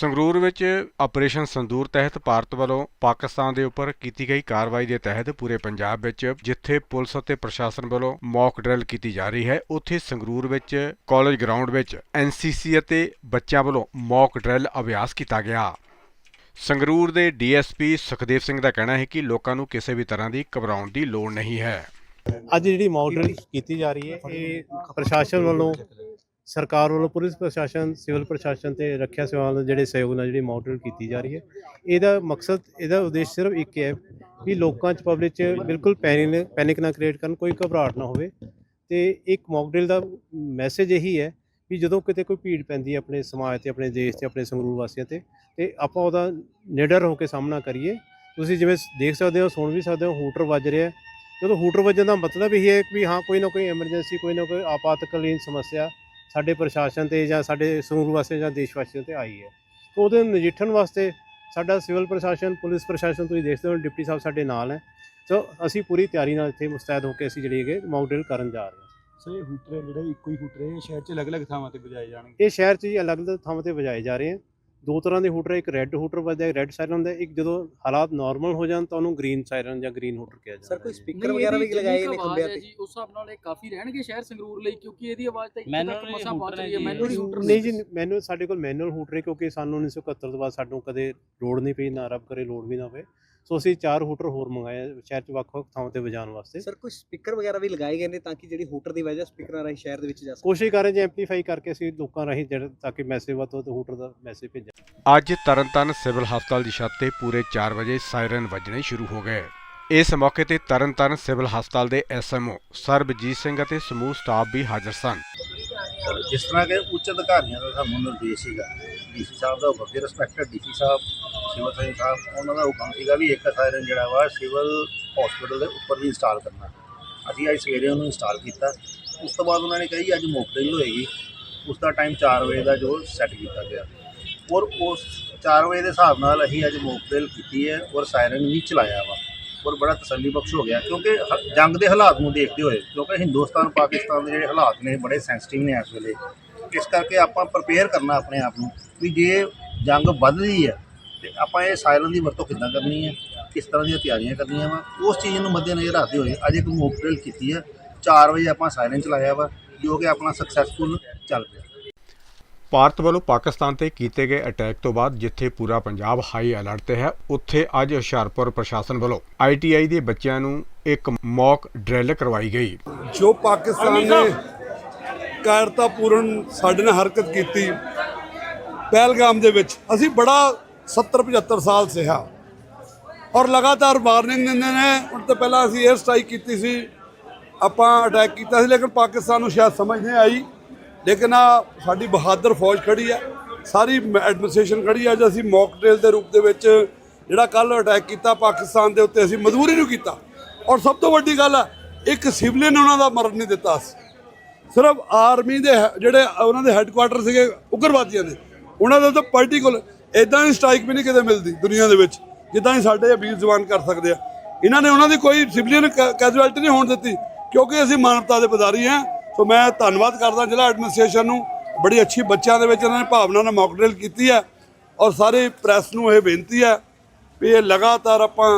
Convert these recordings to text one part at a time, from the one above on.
ਸੰਗਰੂਰ ਵਿੱਚ ਆਪਰੇਸ਼ਨ ਸੰਦੂਰ ਤਹਿਤ ਭਾਰਤ ਵੱਲੋਂ ਪਾਕਿਸਤਾਨ ਦੇ ਉੱਪਰ ਕੀਤੀ ਗਈ ਕਾਰਵਾਈ ਦੇ ਤਹਿਤ ਪੂਰੇ ਪੰਜਾਬ ਵਿੱਚ, ਜਿੱਥੇ ਪੁਲਿਸ ਅਤੇ ਪ੍ਰਸ਼ਾਸਨ ਵੱਲੋਂ ਮੌਕ ਡਰਿਲ ਕੀਤੀ ਜਾ ਰਹੀ ਹੈ, ਉੱਥੇ ਸੰਗਰੂਰ ਵਿੱਚ, ਕਾਲਜ ਗਰਾਊਂਡ ਵਿੱਚ ਐਨਸੀਸੀ ਅਤੇ ਬੱਚਿਆਂ ਵੱਲੋਂ ਮੌਕ ਡਰਿਲ ਅਭਿਆਸ ਕੀਤਾ ਗਿਆ। ਸੰਗਰੂਰ ਦੇ ਡੀਐਸਪੀ ਸੁਖਦੇਵ ਸਿੰਘ ਦਾ ਕਹਿਣਾ ਹੈ ਕਿ ਲੋਕਾਂ ਨੂੰ ਕਿਸੇ ਵੀ ਤਰ੍ਹਾਂ ਦੀ ਘਬਰਾਉਣ ਦੀ ਲੋੜ ਨਹੀਂ ਹੈ। ਅੱਜ ਜਿਹੜੀ ਮੌਕ ਡਰਿਲ ਕੀਤੀ ਜਾ ਰਹੀ ਹੈ, ਇਹ ਪ੍ਰਸ਼ਾਸਨ ਵੱਲੋਂ ਸਰਕਾਰ ਵੱਲੋਂ ਪੁਲਿਸ ਪ੍ਰਸ਼ਾਸਨ, ਸਿਵਲ ਪ੍ਰਸ਼ਾਸਨ ਤੇ ਰੱਖਿਆ ਸੇਵਾਵਾਂ ਦੇ ਜਿਹੜੇ ਸਹਿਯੋਗ ਨਾਲ ਜਿਹੜੀ ਮੌਕ ਕੀਤੀ ਜਾ ਰਹੀ ਹੈ। ਇਹਦਾ ਮਕਸਦ, ਇਹਦਾ ਉਦੇਸ਼ ਸਿਰਫ ਇੱਕ ਹੈ ਕਿ ਲੋਕਾਂ 'ਚ ਪਬਲਿਕ 'ਚ ਬਿਲਕੁਲ ਪੈਨਿਕ ਪੈਨਿਕ ਨਾ ਕ੍ਰੀਏਟ ਕਰਨ, ਕੋਈ ਘਬਰਾਹਟ ਨਾ ਹੋਵੇ। ਤੇ ਇੱਕ ਮੌਕ ਡਰਿਲ ਦਾ ਮੈਸੇਜ ਇਹੀ ਹੈ ਵੀ ਜਦੋਂ ਕਿਤੇ ਕੋਈ ਭੀੜ ਪੈਂਦੀ ਹੈ ਆਪਣੇ ਸਮਾਜ ਤੇ, ਆਪਣੇ ਦੇਸ਼ ਤੇ, ਆਪਣੇ ਸੰਗਰੂਰ ਵਾਸੀਆਂ ਤੇ ਤੇ ਆਪਾਂ ਉਹਦਾ ਨਿਡਰ ਹੋ ਕੇ ਸਾਹਮਣਾ ਕਰੀਏ। ਤੁਸੀਂ ਜਿਵੇਂ ਦੇਖ ਸਕਦੇ ਹੋ, ਸੁਣ ਵੀ ਸਕਦੇ ਹੋ, ਹੂਟਰ ਵੱਜ ਰਿਹਾ ਜਦੋਂ ਹੂਟਰ ਵੱਜਣ ਦਾ ਮਤਲਬ ਇਹ ਹੈ ਕਿ ਵੀ ਹਾਂ, ਕੋਈ ਨਾ ਕੋਈ ਐਮਰਜੈਂਸੀ ਕੋਈ ਨਾ ਕੋਈ ਆਪਾਤਕਾਲੀਨ ਸਮੱਸਿਆ ਸਾਡੇ ਪ੍ਰਸ਼ਾਸਨ ਤੇ ਜਾਂ ਸਾਡੇ ਸੰਗਰੂਰ ਵਾਸੀਆਂ ਜਾਂ ਦੇਸ਼ ਵਾਸੀਆਂ ਤੇ ਆਈ ਹੈ। ਤਾਂ ਉਹਦੇ ਨਜਿੱਠਣ ਵਾਸਤੇ ਸਾਡਾ ਸਿਵਲ ਪ੍ਰਸ਼ਾਸਨ ਪੁਲਿਸ ਪ੍ਰਸ਼ਾਸਨ ਤੁਸੀਂ ਦੇਖਦੇ ਹੋ ਡਿਪਟੀ ਸਾਹਿਬ ਸਾਡੇ ਨਾਲ ਹੈ। ਸੋ ਅਸੀਂ ਪੂਰੀ ਤਿਆਰੀ ਨਾਲ ਇੱਥੇ ਮੁਸਤੈਦ ਹੋ ਕੇ ਅਸੀਂ ਜਿਹੜੀ ਹੈਗੇ ਮੌਕ ਡਰਿਲ ਕਰਨ ਜਾ ਰਹੇ ਹਾਂ। ਸਰ ਇਹ ਹੂਟਰ ਜਿਹੜੇ ਇੱਕੋ ਹੀ ਹੂਟਰ ਸ਼ਹਿਰ 'ਚ ਅਲੱਗ-ਅਲੱਗ ਥਾਵਾਂ ਤੇ ਵਜਾਏ ਜਾਣਗੇ? ਇਹ ਸ਼ਹਿਰ 'ਚ ਜੀ ਅਲੱਗ-ਅਲੱਗ ਥਾਵਾਂ ਤੇ ਵਜਾਏ ਜਾ ਰਹੇ ਹਨ ਦੋ ਤਰ੍ਹਾਂ ਦੇ ਹੂਟਰ ਇੱਕ ਰੈੱਡ ਹੂਟਰ ਵੱਜਦਾ ਹੈ ਰੈੱਡ ਸਾਇਰਨ ਹੁੰਦਾ ਹੈ, ਇੱਕ ਜਦੋਂ ਹਾਲਾਤ ਨਾਰਮਲ ਹੋ ਜਾਣ ਤਾਂ ਉਹਨੂੰ ਗ੍ਰੀਨ ਸਾਇਰਨ ਜਾਂ ਗ੍ਰੀਨ ਹੂਟਰ ਕਿਹਾ ਜਾਂਦਾ ਸਰ ਕੋਈ। ਸਪੀਕਰ ਵਗੈਰਾ ਵੀ ਲਗਾਏ ਨੇ ਖੰਭਿਆਂ ਤੇ ਜੀ ਉਸ ਹਿਸਾਬ ਨਾਲ ਇਹ ਕਾਫੀ ਰਹਿਣਗੇ ਸ਼ਹਿਰ ਸੰਗਰੂਰ ਲਈ ਕਿਉਂਕਿ ਇਹਦੀ ਆਵਾਜ਼ ਤਾਂ ਇੱਥੇ ਤੱਕ ਮਸਾ ਪਹੁੰਚ ਹੈ ਰਹੀ ਹੈ ਜੀ। ਮੈਨੂਅਲ ਹੂਟਰ ਨਹੀਂ ਜੀ ਮੈਨੂੰ ਸਾਡੇ ਕੋਲ ਮੈਨੂਅਲ ਹੂਟਰ ਹੈ ਕਿਉਂਕਿ ਸਾਨੂੰ 1971 ਤੋਂ ਬਾਅਦ ਸਾਨੂੰ ਕਦੇ ਲੋਡ ਨਹੀਂ ਪਈ ਨਾ ਰੱਬ ਕਰੇ ਲੋਡ ਵੀ ਨਾ ਪਏ ਸੋ ਅਸੀਂ ਚਾਰ ਹੂਟਰ ਹੋਰ ਮੰਗਾਏ ਆ ਸ਼ਹਿਰ 'ਚ ਵੱਖ-ਵੱਖ ਥਾਵਾਂ ਤੇ ਵਜਾਉਣ ਵਾਸਤੇ। ਸਰ ਕੋਈ ਸਪੀਕਰ ਵਗੈਰਾ ਵੀ ਲਗਾਏ ਗਏ ਨੇ ਤਾਂ ਕਿ ਜਿਹੜੀ ਹੂਟਰ ਦੀ ਵਜ੍ਹਾ ਸਪੀਕਰਾਂ ਰਾਹੀਂ ਸ਼ਹਿਰ ਦੇ ਵਿੱਚ ਜਾ ਸਕੇ ਕੋਸ਼ਿਸ਼ ਕਰ ਰਹੇ ਜੀ ਐਮਪਲੀਫਾਈ ਕਰਕੇ ਅਸੀਂ ਲੋਕਾਂ ਰਾਹੀਂ ਜਿਹੜਾ ਤਾਂ ਕਿ ਮੈਸੇਜ ਵੱਧ ਤੋਂ ਵੱਧ ਹੂਟਰ ਦਾ ਮੈਸੇਜ ਭੇਜਾਂ ਅੱਜ ਤਰਨਤਾਰਨ ਸਿਵਲ ਹਸਪਤਾਲ ਦੀ ਛੱਤ ਤੇ ਪੂਰੇ 4 ਵਜੇ ਸਾਇਰਨ ਵੱਜਣੇ ਸ਼ੁਰੂ ਹੋ ਗਏ। ਇਸ ਮੌਕੇ ਤੇ ਤਰਨਤਾਰਨ ਸਿਵਲ ਹਸਪਤਾਲ ਦੇ ਐਸਐਮਓ ਸਰਬਜੀਤ ਸਿੰਘ ਅਤੇ ਸਮੂਹ ਸਟਾਫ ਵੀ ਹਾਜ਼ਰ ਸਨ। ਜਿਸ ਤਰ੍ਹਾਂ ਕਿ ਉੱਚ ਅਧਿਕਾਰੀਆਂ ਦਾ ਸਾਨੂੰ ਨਿਰਦੇਸ਼ ਸੀਗਾ, ਡੀਸੀ ਸਾਹਿਬ ਦਾ ਹੁਕਮ ਸੀ respected DC sahib, civil surgeon sahib, ਉਹਨਾਂ ਦਾ ਹੁਕਮ ਸੀਗਾ ਵੀ ਇੱਕ ਸਾਇਰਨ ਜਿਹੜਾ ਵਾ ਸਿਵਲ ਹਸਪੀਟਲ ਦੇ ਉੱਪਰ ਵੀ ਇੰਸਟਾਲ ਕਰਨਾ। ਅਸੀਂ ਅੱਜ ਸਵੇਰੇ ਉਹਨੂੰ ਇੰਸਟਾਲ ਕੀਤਾ। ਉਸ ਤੋਂ ਬਾਅਦ ਉਹਨਾਂ ਨੇ ਕਹੀ ਅੱਜ ਮੌਕ ਡਰਿਲ ਹੋਏਗੀ। ਉਸ ਦਾ ਟਾਈਮ 4 ਵਜੇ ਦਾ ਜੋ ਸੈੱਟ ਕੀਤਾ ਗਿਆ। ਔਰ ਉਸ 4 ਵਜੇ ਦੇ ਹਿਸਾਬ ਨਾਲ ਅਸੀਂ ਅੱਜ ਮੌਕ ਡਰਿਲ ਕੀਤੀ ਹੈ ਔਰ ਸਾਇਰਨ ਵੀ ਚਲਾਇਆ ਵਾ। ਔਰ ਬੜਾ ਤਸੱਲੀ ਬਖਸ਼ ਹੋ ਗਿਆ, ਕਿਉਂਕਿ ਹ- ਜੰਗ ਦੇ ਹਾਲਾਤ ਨੂੰ ਦੇਖਦੇ ਹੋਏ, ਕਿਉਂਕਿ ਹਿੰਦੁਸਤਾਨ, ਪਾਕਿਸਤਾਨ ਦੇ ਜਿਹੜੇ ਹਾਲਾਤ ਨੇ, ਬੜੇ ਸੈਂਸਿਟਿਵ ਨੇ ਇਸ ਵੇਲੇ। ਇਸ ਕਰਕੇ ਆਪਾਂ ਪ੍ਰਪੇਅਰ ਕਰਨਾ ਆਪਣੇ ਆਪ ਨੂੰ ਵੀ ਜੇ ਜੰਗ ਵੱਧਦੀ ਹੈ, ਤੇ ਆਪਾਂ ਇਹ ਸਾਇਲਨ ਦੀ ਵਰਤੋਂ ਕਿੱਦਾਂ ਕਰਨੀ ਹੈ, ਕਿਸ ਤਰ੍ਹਾਂ ਦੀਆਂ ਤਿਆਰੀਆਂ ਕਰਨੀਆਂ ਵਾ, ਉਸ ਚੀਜ਼ ਨੂੰ ਮੱਦੇਨਜ਼ਰ ਰੱਖਦੇ ਹੋਏ ਅੱਜ ਇੱਕ ਮੌਕ ਡਰਿਲ ਕੀਤੀ ਹੈ। 4 ਵਜੇ ਆਪਾਂ ਸਾਇਰਨ ਚਲਾਇਆ ਵਾ, ਜੋ ਕਿ ਆਪਣਾ ਸਕਸੈਸਫੁਲ ਚੱਲ ਪਿਆ। ਭਾਰਤ ਵੱਲੋਂ ਪਾਕਿਸਤਾਨ ਤੇ ਕੀਤੇ ਗਏ ਅਟੈਕ ਤੋਂ ਬਾਅਦ ਜਿੱਥੇ ਪੂਰਾ ਪੰਜਾਬ ਹਾਈ ਅਲਰਟ ਤੇ ਹੈ ਉੱਥੇ ਅੱਜ ਹੁਸ਼ਿਆਰਪੁਰ ਪ੍ਰਸ਼ਾਸਨ ਵੱਲੋਂ ਆਈਟੀਆਈ ਦੇ ਬੱਚਿਆਂ ਨੂੰ ਇੱਕ ਮੌਕ ਡਰਿਲ ਕਰਵਾਈ ਗਈ। ਜੋ ਪਾਕਿਸਤਾਨ ਨੇ ਕਾਇਰਤਾਪੂਰਨ ਸਾਡੇ ਨਾਲ ਹਰਕਤ ਕੀਤੀ ਪਹਿਲਗਾਮ ਦੇ ਵਿੱਚ ਅਸੀਂ ਬੜਾ 70 75 ਸਾਲ ਸਿਹਾ। ਔਰ ਲਗਾਤਾਰ ਵਾਰਨਿੰਗ ਦਿੰਦੇ ਨੇ ਹੁਣ ਤੋਂ ਪਹਿਲਾਂ ਅਸੀਂ 에ਅਰ ਸਟ੍ਰਾਈਕ ਕੀਤੀ ਸੀ ਆਪਾਂ ਅਟੈਕ ਕੀਤਾ ਸੀ ਲੇਕਿਨ ਪਾਕਿਸਤਾਨ ਨੂੰ ਸ਼ਾਇਦ ਸਮਝ ਨਹੀਂ ਆਈ। ਲੇਕਿਨ ਆ ਸਾਡੀ ਬਹਾਦਰ ਫੌਜ ਖੜੀ ਹੈ ਸਾਰੀ ਐਡਮਿਨਿਸਟ੍ਰੇਸ਼ਨ ਖੜੀ ਹੈ ਅੱਜ ਅਸੀਂ ਮੌਕ ਡਰਿਲ ਦੇ ਰੂਪ ਦੇ ਵਿੱਚ ਜਿਹੜਾ ਕੱਲ ਅਟੈਕ ਕੀਤਾ ਪਾਕਿਸਤਾਨ ਦੇ ਉੱਤੇ, ਅਸੀਂ ਮਜਬੂਰੀ ਨੂੰ ਕੀਤਾ। ਔਰ ਸਭ ਤੋਂ ਵੱਡੀ ਗੱਲ ਆ, ਇੱਕ ਸਿਵਲੀਅਨ ਉਹਨਾਂ ਦਾ ਮਰਨ ਨਹੀਂ ਦਿੱਤਾ ਸੀ। ਸਿਰਫ ਆਰਮੀ ਦੇ ਹੈ- ਜਿਹੜੇ ਉਹਨਾਂ ਦੇ ਹੈੱਡਕੁਆਟਰ ਸੀਗੇ, ਉਗਰਵਾਦੀਆਂ ਦੇ। ਉਹਨਾਂ ਦਾ ਤਾਂ ਪਾਰਟੀਕਲ ਇਦਾਂ ਦੀ ਸਟ੍ਰਾਈਕ ਵੀ ਨਹੀਂ ਕਿਤੇ ਮਿਲਦੀ ਦੁਨੀਆ ਦੇ ਵਿੱਚ, ਜਿੱਦਾਂ ਹੀ ਸਾਡੇ ਵੀਰ ਜਵਾਨ ਕਰ ਸਕਦੇ ਆ। ਇਹਨਾਂ ਨੇ ਉਹਨਾਂ ਦੀ ਕੋਈ ਸਿਵਲੀਅਨ ਕੈਜੁਅਲਟੀ ਨਹੀਂ ਹੋਣ ਦਿੱਤੀ, ਕਿਉਂਕਿ ਅਸੀਂ ਮਾਨਵਤਾ ਦੇ ਪਦਾਰੀ ਹਾਂ ਸੋ ਮੈਂ ਧੰਨਵਾਦ ਕਰਦਾ ਜ਼ਿਲ੍ਹਾ ਐਡਮਿਨਿਸਟ੍ਰੇਸ਼ਨ ਨੂੰ। ਬੜੀ ਅੱਛੀ ਬੱਚਿਆਂ ਦੇ ਵਿੱਚ ਇਹਨਾਂ ਨੇ ਭਾਵਨਾ ਨਾਲ ਮੌਕ ਕੀਤੀ ਹੈ ਔਰ ਸਾਰੇ ਪ੍ਰੈਸ ਨੂੰ ਇਹ ਬੇਨਤੀ ਹੈ ਵੀ ਇਹ ਲਗਾਤਾਰ ਆਪਾਂ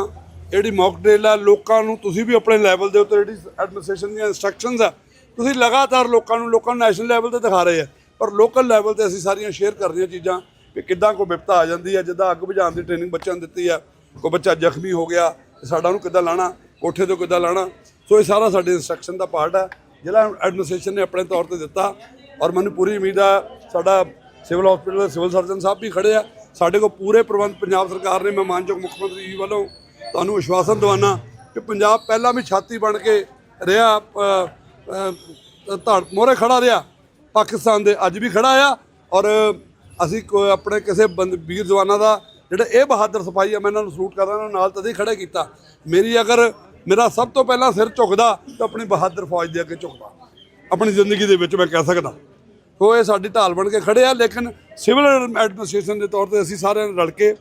ਜਿਹੜੀ ਮੌਕ ਡਰਿਲ ਆ ਲੋਕਾਂ ਨੂੰ, ਤੁਸੀਂ ਵੀ ਆਪਣੇ ਲੈਵਲ ਦੇ ਉੱਤੇ ਜਿਹੜੀ ਐਡਮਿਨਿਸਟ੍ਰੇਸ਼ਨ ਦੀਆਂ ਇਨਸਟਰਕਸ਼ਨਸ ਆ, ਤੁਸੀਂ ਲਗਾਤਾਰ ਲੋਕਾਂ ਨੂੰ ਲੋਕਾਂ ਨੂੰ ਨੈਸ਼ਨਲ ਲੈਵਲ ਤੇ ਦਿਖਾ ਰਹੇ ਆ। ਪਰ ਲੋਕਲ ਲੈਵਲ ਤੇ ਅਸੀਂ ਸਾਰੀਆਂ ਸ਼ੇਅਰ ਕਰ ਰਹੀਆਂ ਚੀਜ਼ਾਂ ਵੀ ਕਿੱਦਾਂ ਕੋਈ ਵਿਪਤਾ ਆ ਜਾਂਦੀ ਹੈ, ਜਿੱਦਾਂ ਅੱਗ ਬੁਝਾਉਣ ਦੀ ਟ੍ਰੇਨਿੰਗ ਬੱਚਿਆਂ ਨੂੰ ਦਿੱਤੀ ਆ, ਕੋਈ ਬੱਚਾ ਜ਼ਖਮੀ ਹੋ ਗਿਆ, ਸਾਡਾ ਉਹਨੂੰ ਕਿੱਦਾਂ ਲਾਣਾ, ਕੋਠੇ ਤੋਂ ਕਿੱਦਾਂ ਲਾਣਾ। ਸੋ ਇਹ ਸਾਰਾ ਸਾਡੇ ਇਨਸਟਰਕਸ਼ਨ ਦਾ ਪਾਰਟ ਹੈ ਜ਼ਿਲ੍ਹਾ ਐਡਮਿਨਿਸਟ੍ਰੇਸ਼ਨ ਨੇ ਆਪਣੇ ਤੌਰ ਤੇ ਦਿੱਤਾ ਔਰ ਮੈਨੂੰ ਪੂਰੀ ਉਮੀਦ ਆ ਸਾਡਾ ਸਿਵਲ ਹਸਪੀਟਲ ਦੇ ਸਿਵਲ ਸਰਜਨ ਸਾਹਿਬ ਵੀ ਖੜੇ ਆ। ਸਾਡੇ ਕੋਲ ਪੂਰੇ ਪ੍ਰਬੰਧ ਪੰਜਾਬ ਸਰਕਾਰ ਨੇ ਮੈਂ ਮਾਨਯੋਗ ਮੁੱਖ ਮੰਤਰੀ ਜੀ ਵੱਲੋਂ ਤੁਹਾਨੂੰ ਵਿਸ਼ਵਾਸਨ ਦਵਾਨਾ ਕਿ ਪੰਜਾਬ ਪਹਿਲਾਂ ਵੀ ਛਾਤੀ ਬਣ ਕੇ ਰਿਹਾ ਅ, ਅ, ਧੜ ਮੋਰੇ ਖੜਾ ਰਿਹਾ। ਪਾਕਿਸਤਾਨ ਦੇ ਅੱਜ ਵੀ ਖੜਾ ਆ ਔਰ ਅਸੀਂ ਕੋ- ਆਪਣੇ ਕਿਸੇ ਬੰਦ ਵੀਰ ਜਵਾਨਾਂ ਦਾ ਜਿਹੜਾ ਇਹ ਬਹਾਦਰ ਸਫ਼ਾਈ ਆ ਮੈਂ ਇਹਨਾਂ ਨੂੰ ਸਲੂਟ ਕਰਦਾ ਇਹਨਾਂ ਨੂੰ ਨਾਲ ਤਦੇ ਖੜਾ ਕੀਤਾ। ਮੇਰੀ ਅਗਰ ਮੇਰਾ ਸਭ ਤੋਂ ਪਹਿਲਾਂ ਸਿਰ ਝੁਕਦਾ ਤਾਂ ਆਪਣੀ ਬਹਾਦਰ ਫੌਜ ਦੇ ਅੱਗੇ ਝੁਕਦਾ। ਆਪਣੀ ਜ਼ਿੰਦਗੀ ਦੇ ਵਿੱਚ ਮੈਂ ਕਹਿ ਸਕਦਾ। ਸੋ ਇਹ ਸਾਡੀ ਢਾਲ ਬਣ ਕੇ ਖੜੇ ਆ, ਲੇਕਿਨ ਸਿਵਲ ਐਡਮਿਨਿਸਟ੍ਰੇਸ਼ਨ ਦੇ ਤੌਰ ਤੇ ਅਸੀਂ ਸਾਰਿਆਂ ਨੇ ਰਲ ਕੇ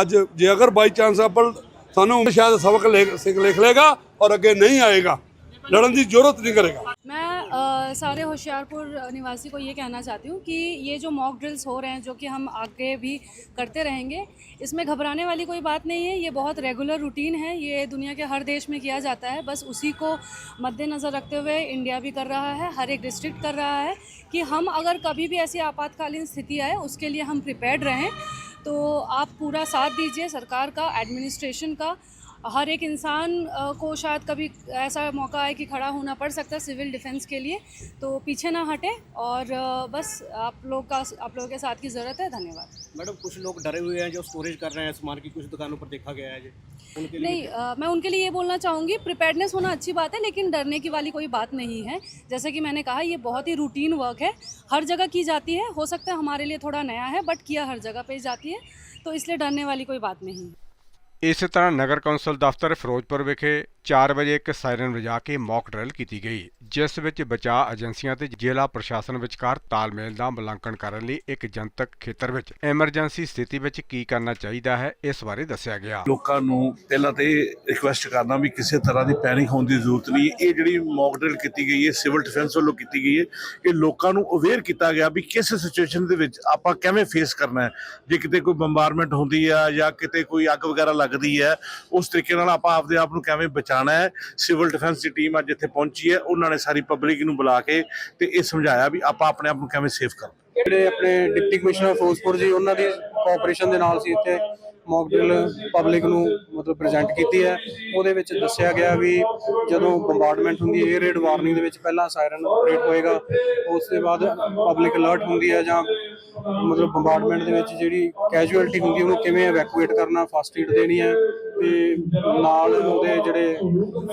ਅੱਜ ਜੇ ਅਗਰ ਬਾਈ ਚਾਂਸ ਅੱਬਲ ਸਾਨੂੰ ਸ਼ਾਇਦ ਸਬਕ ਲਿਖ ਸਿੱਖ ਲਿਖ ਲੇਗਾ ਔਰ ਅੱਗੇ ਨਹੀਂ ਆਏਗਾ, ਲੜਨ ਦੀ ਜ਼ਰੂਰਤ ਨਹੀਂ ਕਰੇਗਾ। सारे होशियारपुर निवासी को ये कहना चाहती हूँ कि ये जो मॉक ड्रिल्स हो रहे हैं, जो कि हम आगे भी करते रहेंगे, इसमें घबराने वाली कोई बात नहीं है। ये बहुत रेगुलर रूटीन है। ये दुनिया के हर देश में किया जाता है। बस उसी को मद्देनज़र रखते हुए इंडिया भी कर रहा है, हर एक डिस्ट्रिक्ट कर रहा है कि हम अगर कभी भी ऐसी आपातकालीन स्थिति आए, उसके लिए हम प्रिपेयर्ड रहें। तो आप पूरा साथ दीजिए सरकार का एडमिनिस्ट्रेशन का। हर एक इंसान को शायद कभी ऐसा मौका आए कि खड़ा होना पड़ सकता है सिविल डिफेंस के लिए। तो पीछे ना हटे और बस आप लोग का आप लोगों के साथ की ज़रूरत है। धन्यवाद। मैडम कुछ लोग डरे हुए हैं जो स्टोरेज कर रहे हैं सामान की कुछ दुकानों पर देखा गया है जी। उनके लिए नहीं अ, मैं उनके लिए ये बोलना चाहूँगी प्रिपेयर्डनेस होना अच्छी बात है लेकिन डरने की वाली कोई बात नहीं है। जैसे कि मैंने कहा ये बहुत ही रूटीन वर्क है। हर जगह की जाती है हो सकता है हमारे लिए थोड़ा नया है बट किया हर जगह पे जाती है तो इसलिए डरने वाली कोई बात नहीं है। ਇਸੇ ਤਰ੍ਹਾਂ ਨਗਰ ਕੌਂਸਲ ਦਫ਼ਤਰ ਫਿਰੋਜ਼ਪੁਰ ਵਿਖੇ 4 ਵਜੇ ਇੱਕ ਸਾਇਰਨ ਵਜਾ ਕੇ ਮੌਕ ਡਰਿਲ ਕੀਤੀ ਗਈ, ਜਿਸ ਵਿੱਚ ਬਚਾਅ ਏਜੰਸੀਆਂ ਤੇ ਜ਼ਿਲ੍ਹਾ ਪ੍ਰਸ਼ਾਸਨ ਵਿਚਕਾਰ ਤਾਲਮੇਲ ਦਾ ਮੁਲਾਂਕਣ ਕਰਨ ਲਈ ਇੱਕ ਜਨਤਕ ਖੇਤਰ ਵਿੱਚ ਐਮਰਜੈਂਸੀ ਸਥਿਤੀ ਵਿੱਚ ਕੀ ਕਰਨਾ ਚਾਹੀਦਾ ਹੈ, ਇਸ ਬਾਰੇ ਦੱਸਿਆ ਗਿਆ। ਲੋਕਾਂ ਨੂੰ ਪਹਿਲਾਂ ਤੇ ਰਿਕੁਐਸਟ ਕਰਨਾ ਵੀ ਕਿਸੇ ਤਰ੍ਹਾਂ ਦੀ ਪੈਨਿਕ ਹੋਣ ਦੀ ਜ਼ਰੂਰਤ ਨਹੀਂ, ਇਹ ਜਿਹੜੀ ਮੌਕ ਡਰਿਲ ਕੀਤੀ ਗਈ ਹੈ ਸਿਵਲ ਡਿਫੈਂਸ ਵੱਲੋਂ ਕੀਤੀ ਗਈ ਹੈ, ਇਹ ਲੋਕਾਂ ਨੂੰ ਅਵੇਅਰ ਕੀਤਾ ਗਿਆ ਵੀ ਕਿਸ ਸਿਚੁਏਸ਼ਨ ਦੇ ਵਿੱਚ ਆਪਾਂ ਕਿਵੇਂ ਫੇਸ ਕਰਨਾ ਹੈ। ਜੇ ਕਿਤੇ ਕੋਈ ਬੰਬਾਰਮੈਂਟ ਹੁੰਦੀ ਹੈ ਜਾਂ ਕਿਤੇ ਕੋਈ ਅੱਗ ਵਗੈਰਾ ਲੱਗਦੀ ਹੈ, ਉਸ ਤਰੀਕੇ ਨਾਲ ਆਪਾਂ ਆਪਦੇ ਆਪ ਨੂੰ ਕਿਵੇਂ ਬਚਾ ਬਚਾਉਣਾ ਹੈ। ਸਿਵਲ ਡਿਫੈਂਸ ਦੀ ਟੀਮ ਅੱਜ ਇੱਥੇ ਪਹੁੰਚੀ ਹੈ। ਉਹਨਾਂ ਨੇ ਸਾਰੀ ਪਬਲਿਕ ਨੂੰ ਬੁਲਾ ਕੇ ਤੇ ਇਹ ਸਮਝਾਇਆ ਵੀ ਆਪਾਂ ਆਪਣੇ ਆਪ ਨੂੰ ਕਿਵੇਂ ਸੇਫ ਕਰਨਾ ਜਿਹੜੇ ਆਪਣੇ ਡਿਪਟੀ ਕਮਿਸ਼ਨਰ ਫਿਰੋਜ਼ਪੁਰ ਜੀ, ਉਹਨਾਂ ਦੀ ਕੋਆਪਰੇਸ਼ਨ ਦੇ ਨਾਲ ਸੀ ਇੱਥੇ ਮੌਕ ਡਰਿਲ ਪਬਲਿਕ ਨੂੰ ਮਤਲਬ ਪ੍ਰੈਜ਼ੈਂਟ ਕੀਤੀ ਹੈ। ਉਹਦੇ ਵਿੱਚ ਦੱਸਿਆ ਗਿਆ ਵੀ ਜਦੋਂ ਬੰਬਾਰਡਮੈਂਟ ਹੁੰਦੀ ਹੈ 에ਅਰ ਰੇਡ ਵਾਰਨਿੰਗ ਦੇ ਵਿੱਚ ਪਹਿਲਾਂ ਸਾਇਰਨ ਆਪਰੇਟ ਹੋਏਗਾ, ਉਸ ਤੋਂ ਬਾਅਦ ਪਬਲਿਕ ਅਲਰਟ ਹੁੰਦੀ ਹੈ ਜਾਂ ਮਤਲਬ ਬੰਬਾਰਡਮੈਂਟ ਦੇ ਵਿੱਚ ਜਿਹੜੀ ਕੈਜੂਅਲਟੀ ਹੁੰਦੀ ਉਹਨੂੰ ਕਿਵੇਂ ਇਵੈਕੂਏਟ ਕਰਨਾ ਫਸਟ ਏਡ ਦੇਣੀ ਹੈ। ਤੇ ਨਾਲ ਉਹਦੇ ਜਿਹੜੇ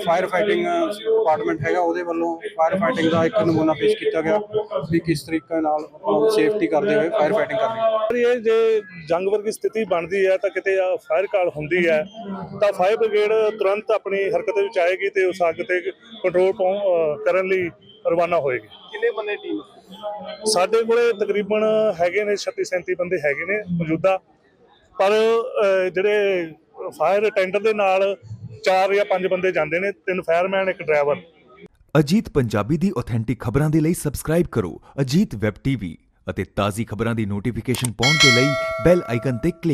ਫਾਇਰ ਫਾਈਟਿੰਗ ਡਿਪਾਰਟਮੈਂਟ ਹੈਗਾ ਉਹਦੇ ਵੱਲੋਂ ਫਾਇਰ ਫਾਈਟਿੰਗ ਦਾ ਇੱਕ ਨਮੂਨਾ ਪੇਸ਼ ਕੀਤਾ ਗਿਆ ਵੀ ਕਿਸ ਤਰੀਕੇ ਨਾਲ ਸੇਫਟੀ ਕਰਦੇ ਹੋਏ ਫਾਇਰ ਫਾਈਟਿੰਗ ਕਰਨੀ ਹੈ। ਪਰ ਇਹ ਜੇ ਜੰਗ ਵਰਗੀ ਸਥਿਤੀ ਬਣਦੀ ਹੈ ਤਾਂ ਕਿਤੇ ਫਾਇਰ ਕਾਲ ਹੁੰਦੀ ਹੈ ਤਾਂ ਫਾਇਰ ਬ੍ਰਿਗੇਡ ਤੁਰੰਤ ਆਪਣੀ ਹਰਕਤ ਵਿੱਚ ਆਏਗੀ ਤੇ ਉਸ ਅੱਗ ਤੇ ਕੰਟਰੋਲ ਕਰਨ ਲਈ ਰਵਾਨਾ ਹੋਏਗੀ। ਕਿੰਨੇ ਬੰਦੇ ਟੀਮ ਸਾਡੇ ਕੋਲੇ ਤਕਰੀਬਨ ਹੈਗੇ ਨੇ 36 37 ਬੰਦੇ ਹੈਗੇ ਨੇ ਮੌਜੂਦਾ ਪਰ ਜਿਹੜੇ ਫਾਇਰ ਟੈਂਡਰ ਦੇ ਨਾਲ 4 ਜਾਂ 5 ਬੰਦੇ ਜਾਂਦੇ ਨੇ, ਤਿੰਨ ਫਾਇਰਮੈਨ, ਇੱਕ ਡਰਾਈਵਰ। ਅਜੀਤ ਪੰਜਾਬੀ ਦੀ ਆਥੈਂਟਿਕ ਖਬਰਾਂ ਦੇ ਲਈ ਸਬਸਕ੍ਰਾਈਬ ਕਰੋ ਅਜੀਤ ਵੈਬ ਟੀਵੀ ਅਤੇ ਤਾਜ਼ੀ ਖਬਰਾਂ ਦੀ ਨੋਟੀਫਿਕੇਸ਼ਨ ਪਾਉਣ ਦੇ ਲਈ ਬੈਲ ਆਈਕਨ ਤੇ ਕਲਿੱਕ